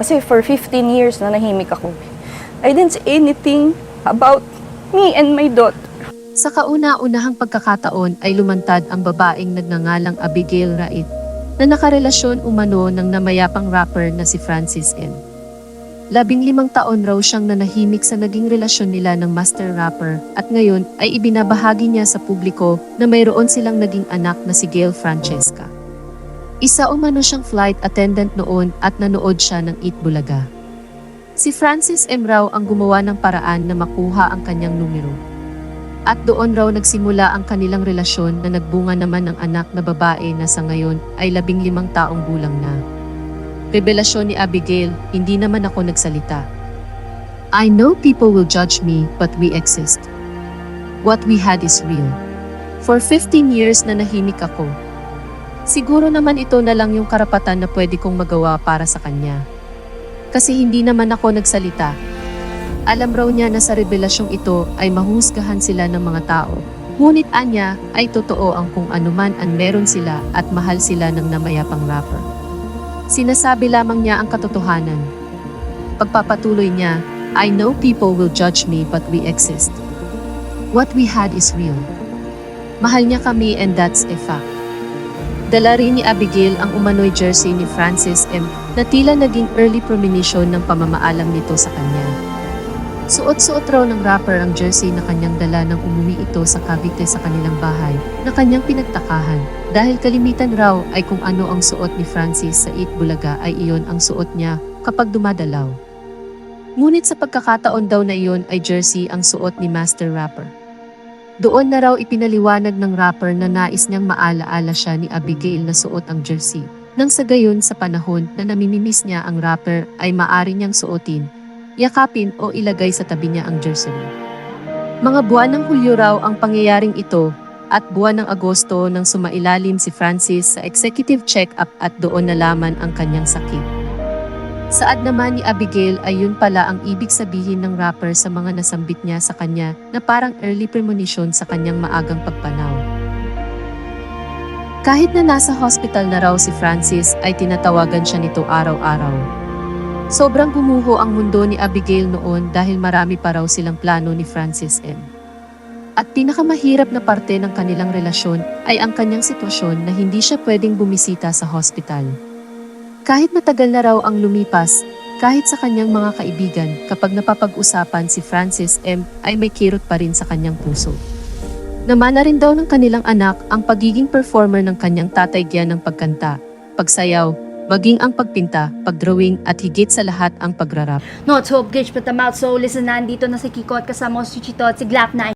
Kasi for 15 years na nahimik ako. I didn't say anything about me and my daughter. Sa kauna-unahang pagkakataon ay lumantad ang babaeng nagngangalang Abigail Rait na nakarelasyon umano ng namayapang rapper na si Francis M. Labing limang taon raw siyang nanahimik sa naging relasyon nila ng master rapper at ngayon ay ibinabahagi niya sa publiko na mayroon silang naging anak na si Gail Francesca. Isa umano siyang flight attendant noon at nanood siya ng Eat Bulaga. Si Francis M. raw ang gumawa ng paraan na makuha ang kanyang numero. At doon raw nagsimula ang kanilang relasyon na nagbunga naman ng anak na babae na sa ngayon ay labing limang taong gulang na. Revelasyon ni Abigail, hindi naman ako nagsalita. I know people will judge me, but we exist. What we had is real. For 15 years na nahimik ako. Siguro naman ito na lang yung karapatan na pwede kong magawa para sa kanya. Kasi hindi naman ako nagsalita, alam raw niya na sa revelasyong ito ay mahusgahan sila ng mga tao. Ngunit anya ay totoo ang kung anuman ang meron sila at mahal sila ng namayapang rapper. Sinasabi lamang niya ang katotohanan. Pagpapatuloy niya, I know people will judge me but we exist. What we had is real. Mahal niya kami and that's a fact. Dala rin ni Abigail ang umano'y jersey ni Francis M. na tila naging early premonition ng pamamaalam nito sa kanya. Suot-suot raw ng rapper ang jersey na kanyang dala nang umuwi ito sa Cavite sa kanilang bahay na kanyang pinagtakahan dahil kalimitan raw ay kung ano ang suot ni Francis sa Eat Bulaga ay iyon ang suot niya kapag dumadalaw. Ngunit sa pagkakataon daw na iyon ay jersey ang suot ni Master Rapper. Doon na raw ipinaliwanag ng rapper na nais niyang maalaala siya ni Abigail na suot ang jersey. Nang sa gayon sa panahon na namimimiss niya ang rapper ay maari niyang suotin yakapin o ilagay sa tabi niya ang jersey. Mga buwan ng Hulyo raw ang pangyayaring ito at buwan ng Agosto nang sumailalim si Francis sa executive check-up at doon nalaman ang kanyang sakit. Saad naman ni Abigail ay yun pala ang ibig sabihin ng rapper sa mga nasambit niya sa kanya na parang early premonition sa kanyang maagang pagpanaw. Kahit na nasa hospital na raw si Francis ay tinatawagan siya nito araw-araw. Sobrang gumuho ang mundo ni Abigail noon dahil marami pa raw silang plano ni Francis M. At pinakamahirap na parte ng kanilang relasyon ay ang kanyang sitwasyon na hindi siya pwedeng bumisita sa hospital. Kahit matagal na raw ang lumipas, kahit sa kanyang mga kaibigan kapag napapag-usapan si Francis M ay may kirot pa rin sa kanyang puso. Namana rin daw ng kanilang anak ang pagiging performer ng kanyang tatay Gian ng pagkanta, pagsayaw, maging ang pagpinta, pagdrawing at higit sa lahat ang pagrarap. No, it's Hope Gage Patamal. So, listen na, andito na si Kiko at kasama ko si Chito at si Glock 9.